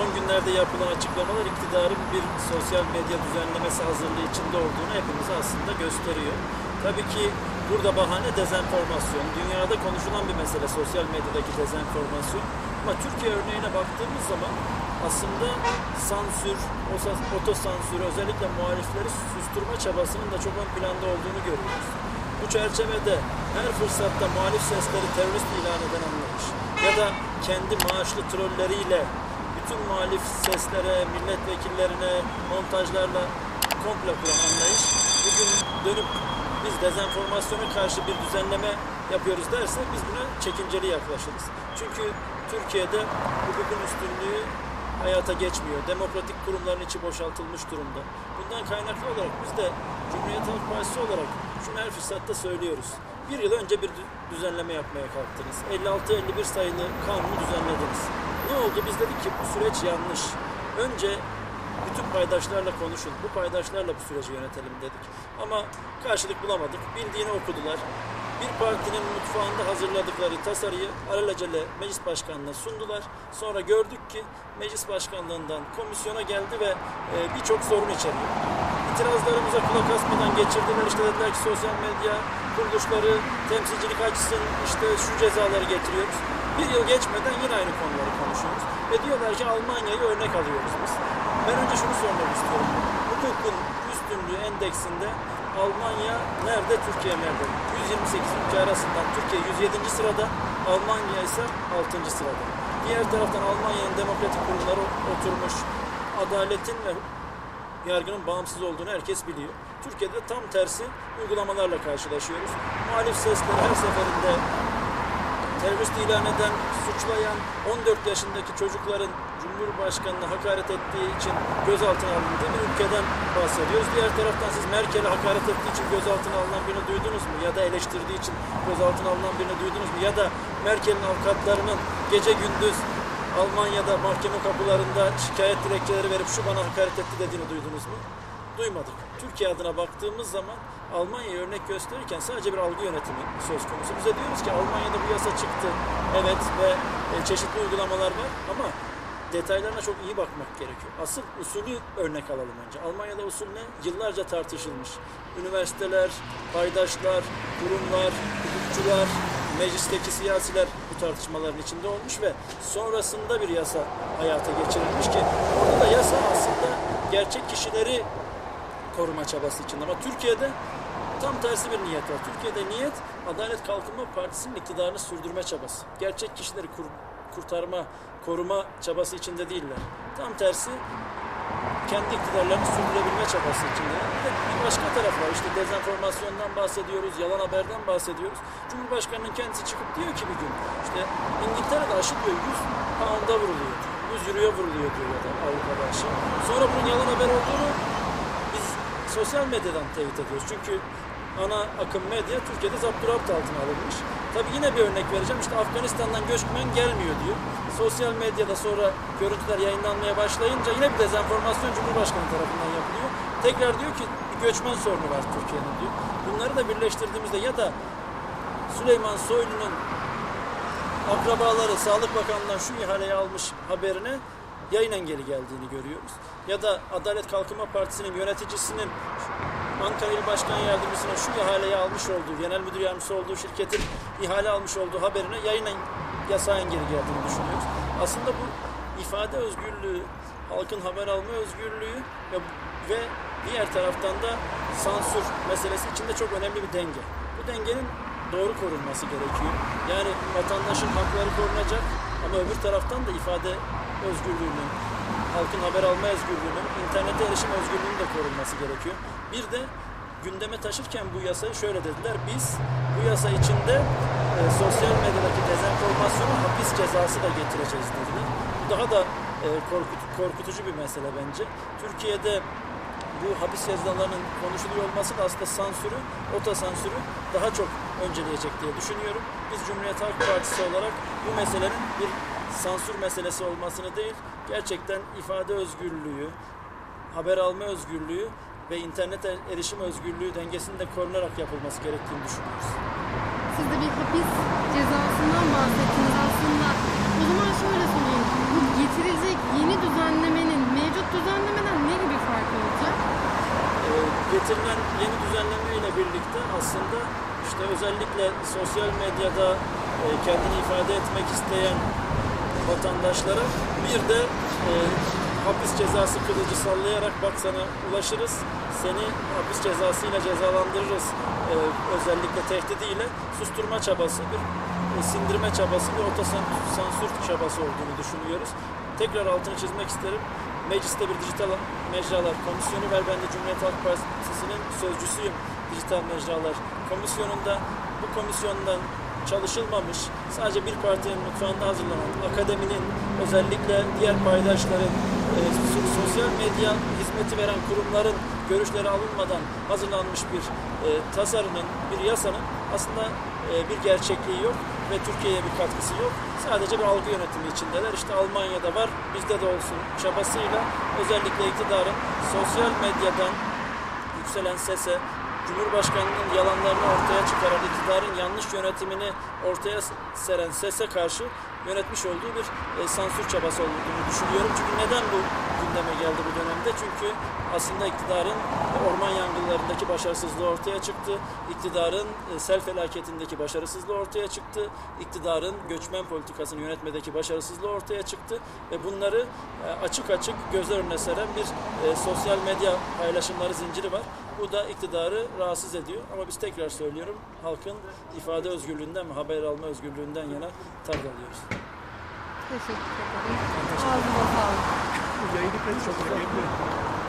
son günlerde yapılan açıklamalar iktidarın bir sosyal medya düzenlemesi hazırlığı içinde olduğunu hepimize aslında gösteriyor. Tabii ki burada bahane dezenformasyon. Dünyada konuşulan bir mesele sosyal medyadaki dezenformasyon. Ama Türkiye örneğine baktığımız zaman aslında sansür, osa- otosansür, özellikle muhalifleri susturma çabasının da çok ön planda olduğunu görüyoruz. Bu çerçevede her fırsatta muhalif sesleri terörist ilan eden anlayış ya da kendi maaşlı trolleriyle bütün muhalif seslere, milletvekillerine, montajlarla komple kuran anlayış bugün dönüp biz dezenformasyona karşı bir düzenleme yapıyoruz derse biz buna çekinceli yaklaşırız. Çünkü Türkiye'de hukukun üstünlüğü hayata geçmiyor. Demokratik kurumların içi boşaltılmış durumda. Bundan kaynaklı olarak biz de Cumhuriyet Halk Partisi olarak şunu her fırsatta söylüyoruz. Bir yıl önce bir dü- düzenleme yapmaya kalktınız. 56-51 sayılı kanunu düzenlediniz. Ne oldu? Biz dedik ki bu süreç yanlış. Önce bütün paydaşlarla konuşun. Bu paydaşlarla bu süreci yönetelim dedik. Ama karşılık bulamadık. Bildiğini okudular. Bir partinin mutfağında hazırladıkları tasarıyı alelacele meclis başkanlığına sundular. Sonra gördük ki meclis başkanlığından komisyona geldi ve e, birçok sorun içeriyor. İtirazlarımıza kulak asmadan geçirdiler. İşte dediler ki sosyal medya kuruluşları temsilcilik açsın, işte şu cezaları getiriyoruz. Bir yıl geçmeden yine aynı konuları konuşuyoruz. Ve diyorlar ki Almanya'yı örnek alıyoruz biz. Ben önce şunu sormak istiyorum. Hukukun üstünlüğü endeksinde Almanya nerede, Türkiye nerede? 128 ülke arasından Türkiye 107. sırada, Almanya ise 6. sırada. Diğer taraftan Almanya'nın demokratik kurumları oturmuş, adaletin ve yargının bağımsız olduğunu herkes biliyor. Türkiye'de tam tersi uygulamalarla karşılaşıyoruz. Muhalif sesleri her seferinde terörist ilan eden, suçlayan 14 yaşındaki çocukların Cumhurbaşkanı'na hakaret ettiği için gözaltına alındığı bir ülkeden bahsediyoruz. Diğer taraftan siz Merkel'e hakaret ettiği için gözaltına alınan birini duydunuz mu? Ya da eleştirdiği için gözaltına alınan birini duydunuz mu? Ya da Merkel'in avukatlarının gece gündüz Almanya'da mahkeme kapılarında şikayet dilekçeleri verip şu bana hakaret etti dediğini duydunuz mu? Duymadık. Türkiye adına baktığımız zaman Almanya'ya örnek gösterirken sadece bir algı yönetimi söz konusu. Bize diyoruz ki Almanya'da bu yasa çıktı. Evet ve e, çeşitli uygulamalar var ama detaylarına çok iyi bakmak gerekiyor. Asıl usulü örnek alalım önce. Almanya'da usul ne? Yıllarca tartışılmış. Üniversiteler, paydaşlar, kurumlar, hukukçular, meclisteki siyasiler bu tartışmaların içinde olmuş ve sonrasında bir yasa hayata geçirilmiş ki orada da yasa aslında gerçek kişileri koruma çabası içinde. Ama Türkiye'de tam tersi bir niyet var. Türkiye'de niyet Adalet Kalkınma Partisi'nin iktidarını sürdürme çabası. Gerçek kişileri kur- kurtarma, koruma çabası içinde değiller. Tam tersi kendi iktidarlarını sürdürebilme çabası içinde. Bir başka taraf var. İşte dezenformasyondan bahsediyoruz, yalan haberden bahsediyoruz. Cumhurbaşkanının kendisi çıkıp diyor ki bir gün işte İngiltere'de aşı diyor 100 pound'a vuruluyor. 100 euroya vuruluyor diyor ya da Avrupa'da aşı. Sonra bunun yalan haber olduğunu sosyal medyadan teyit ediyoruz. Çünkü ana akım medya Türkiye'de zapturapt altına alınmış. Tabii yine bir örnek vereceğim. İşte Afganistan'dan göçmen gelmiyor diyor. Sosyal medyada sonra görüntüler yayınlanmaya başlayınca yine bir dezenformasyon Cumhurbaşkanı tarafından yapılıyor. Tekrar diyor ki bir göçmen sorunu var Türkiye'nin diyor. Bunları da birleştirdiğimizde ya da Süleyman Soylu'nun akrabaları Sağlık Bakanlığı'ndan şu ihaleyi almış haberine yayın engeli geldiğini görüyoruz. Ya da Adalet Kalkınma Partisi'nin yöneticisinin Ankara İl Başkan Yardımcısının şu ihaleyi almış olduğu, genel müdür yardımcısı olduğu şirketin ihale almış olduğu haberine yayın en- yasağı engeli geldiğini düşünüyoruz. Aslında bu ifade özgürlüğü, halkın haber alma özgürlüğü ve, ve diğer taraftan da sansür meselesi içinde çok önemli bir denge. Bu dengenin doğru korunması gerekiyor. Yani vatandaşın hakları korunacak ama öbür taraftan da ifade özgürlüğünün, halkın haber alma özgürlüğünün, internete erişim özgürlüğünün de korunması gerekiyor. Bir de gündeme taşırken bu yasayı şöyle dediler. Biz bu yasa içinde e, sosyal medyadaki dezenformasyona hapis cezası da getireceğiz dediler. Bu daha da e, korkut- korkutucu bir mesele bence. Türkiye'de bu hapis cezalarının konuşuluyor olması da aslında sansürü, otosansürü daha çok önceleyecek diye düşünüyorum. Biz Cumhuriyet Halk Partisi olarak bu meselenin bir sansür meselesi olmasını değil, gerçekten ifade özgürlüğü, haber alma özgürlüğü ve internet erişim özgürlüğü dengesini de korunarak yapılması gerektiğini düşünüyoruz. Siz de bir hapis cezasından bahsettiniz aslında. O zaman şöyle sorayım. Bu getirilecek yeni düzenlemenin mevcut düzenlemeden ne gibi farkı olacak? Getirilen yeni düzenleme ile birlikte aslında işte özellikle sosyal medyada e, kendini ifade etmek isteyen vatandaşlara bir de e, hapis cezası kılıcı sallayarak bak sana ulaşırız, seni hapis cezasıyla cezalandırırız e, özellikle tehdidiyle susturma çabası, bir e, sindirme çabası, bir otosansür çabası olduğunu düşünüyoruz. Tekrar altını çizmek isterim. Mecliste bir dijital mecralar komisyonu var. Ben de Cumhuriyet Halk Partisi'nin sözcüsüyüm dijital mecralar komisyonunda. Bu komisyondan çalışılmamış, sadece bir partinin mutfağında hazırlanan, akademinin özellikle diğer paydaşların, e, so- sosyal medya hizmeti veren kurumların görüşleri alınmadan hazırlanmış bir e, tasarının, bir yasanın aslında e, bir gerçekliği yok ve Türkiye'ye bir katkısı yok. Sadece bir algı yönetimi içindeler. İşte Almanya'da var, bizde de olsun çabasıyla özellikle iktidarın sosyal medyadan yükselen sese, Cumhurbaşkanının yalanlarını ortaya çıkaran iktidarın yanlış yönetimini ortaya seren sese karşı yönetmiş olduğu bir e, sansür çabası olduğunu düşünüyorum. Çünkü neden bu gündeme geldi bu dönemde? Çünkü aslında iktidarın orman yangınlarındaki başarısızlığı ortaya çıktı. İktidarın e, sel felaketindeki başarısızlığı ortaya çıktı. İktidarın göçmen politikasını yönetmedeki başarısızlığı ortaya çıktı. Ve bunları e, açık açık gözler önüne seren bir e, sosyal medya paylaşımları zinciri var. Bu da iktidarı rahatsız ediyor. Ama biz tekrar söylüyorum, halkın ifade özgürlüğünden ve haber alma özgürlüğünden yana tavır alıyoruz. Teşekkür ederim. Ağzına sağlık. Yayını önemli.